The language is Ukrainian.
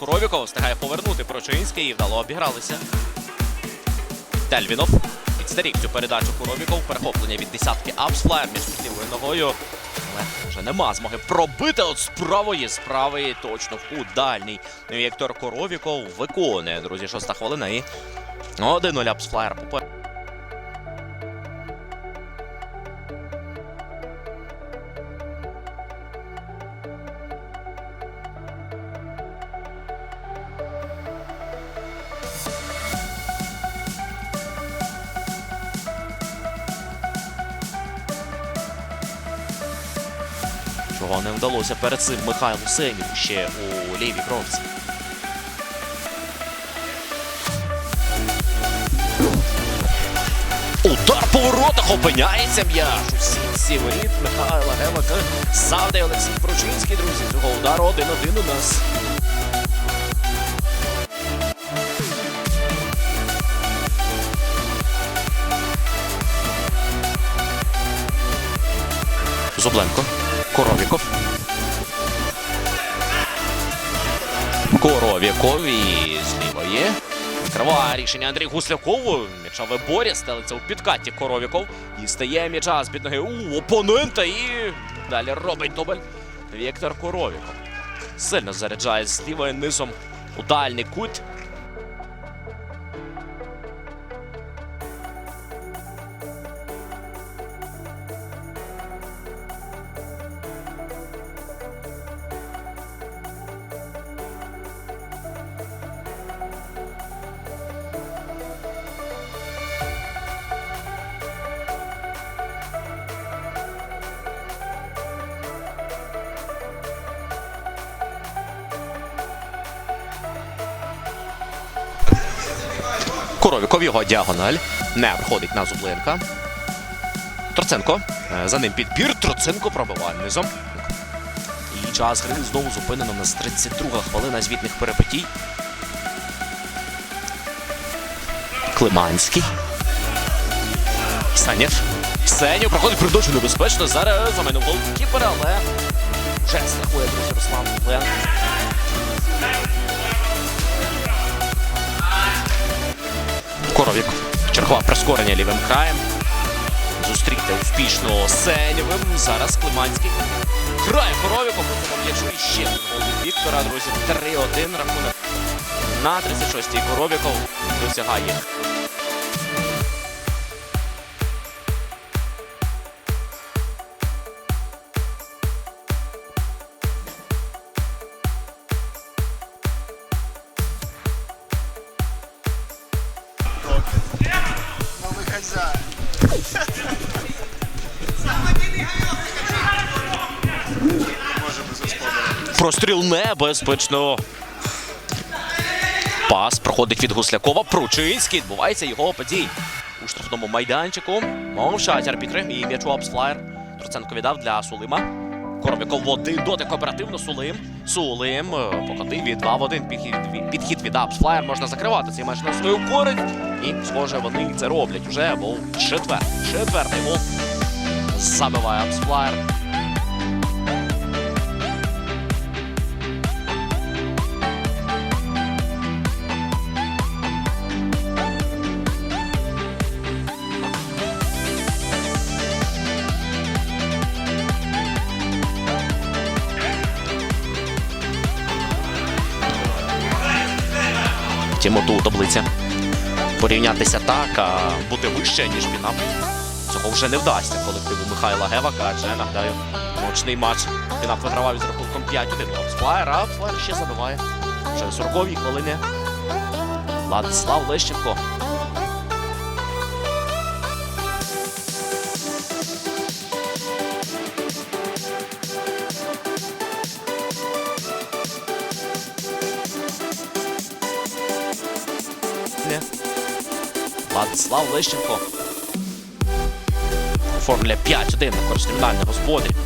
Коровіков встигає повернути Прочинський і вдало обігралися. Тельвінов підстеріг цю передачу Коровіков. Перехоплення від десятки апсфлаєр між лівою ногою. Але вже нема змоги пробити от з правої, з точно в кут дальній. Віктор Коровіков виконує, друзі, шоста хвилина і 1-0 апсфлаєр попереду. Чого не вдалося перед цим Михайлу Сеню ще у лівій бровці. Удар по воротах опиняється м'яч. У сітці воріт Михайла Гевака. Завдає Олексій Прочинський, друзі. Цього удару 1-1 у нас. Зубленко. Коровіков. Коровіков і зліва є. Відкриває рішення Андрій Гусляков. М'яча виборі стелиться у підкаті Коровіков. І стає м'яча з під ноги у опонента. І далі робить дубль Віктор Коровіков. Сильно заряджає з лівою низом у дальній кут. Коровіков його діагональ. Не проходить на Зублинка. Троценко. Е, За ним підбір. Троценко пробиває низом. І час гри знову зупинено на 32 хвилина звітних перепитій. Климанський. Санєв. Сеню проходить придочу небезпечно. Зараз замінив гол кіпера, але вже страхує друзі Руслан Лен. Коровік. Чергова прискорення лівим краєм. Зустріти успішно Сенєвим. Зараз Климанський. Грає Коровіком. М'ячу ще один гол від Віктора, друзі. 3-1 рахунок. На 36-й Коровіков досягає. Новый без господаря. Простріл небезпечно. Пас проходить від Гуслякова. Пручинський. Відбувається його подій. У штрафному майданчику. Мовчать арбітри. І м'ячу Апсфлаєр. Троценко віддав для Сулима. Коробяков в один дотик оперативно Сулим. Сулим е, покотив від 2 в 1. Підхід, підхід від Апсфлаєр. Можна закривати цей матч на свою користь. І, схоже, вони це роблять уже. Бо четвер. Четвертий гол. Забиває Апсфлаєр. Втім, оту таблиця. Порівнятися так, а бути вище, ніж Пінап. Цього вже не вдасться колективу Михайла Гевака, адже нагадаю, ночний матч Пінап вигравав із рахунком 5-1. Апсфлаєр, а Флаєр ще забиває. Вже в 40-й хвилині. Владислав Лещенко. Владислав Лещенко. Оформлює 5-1 на користь номінального господарів.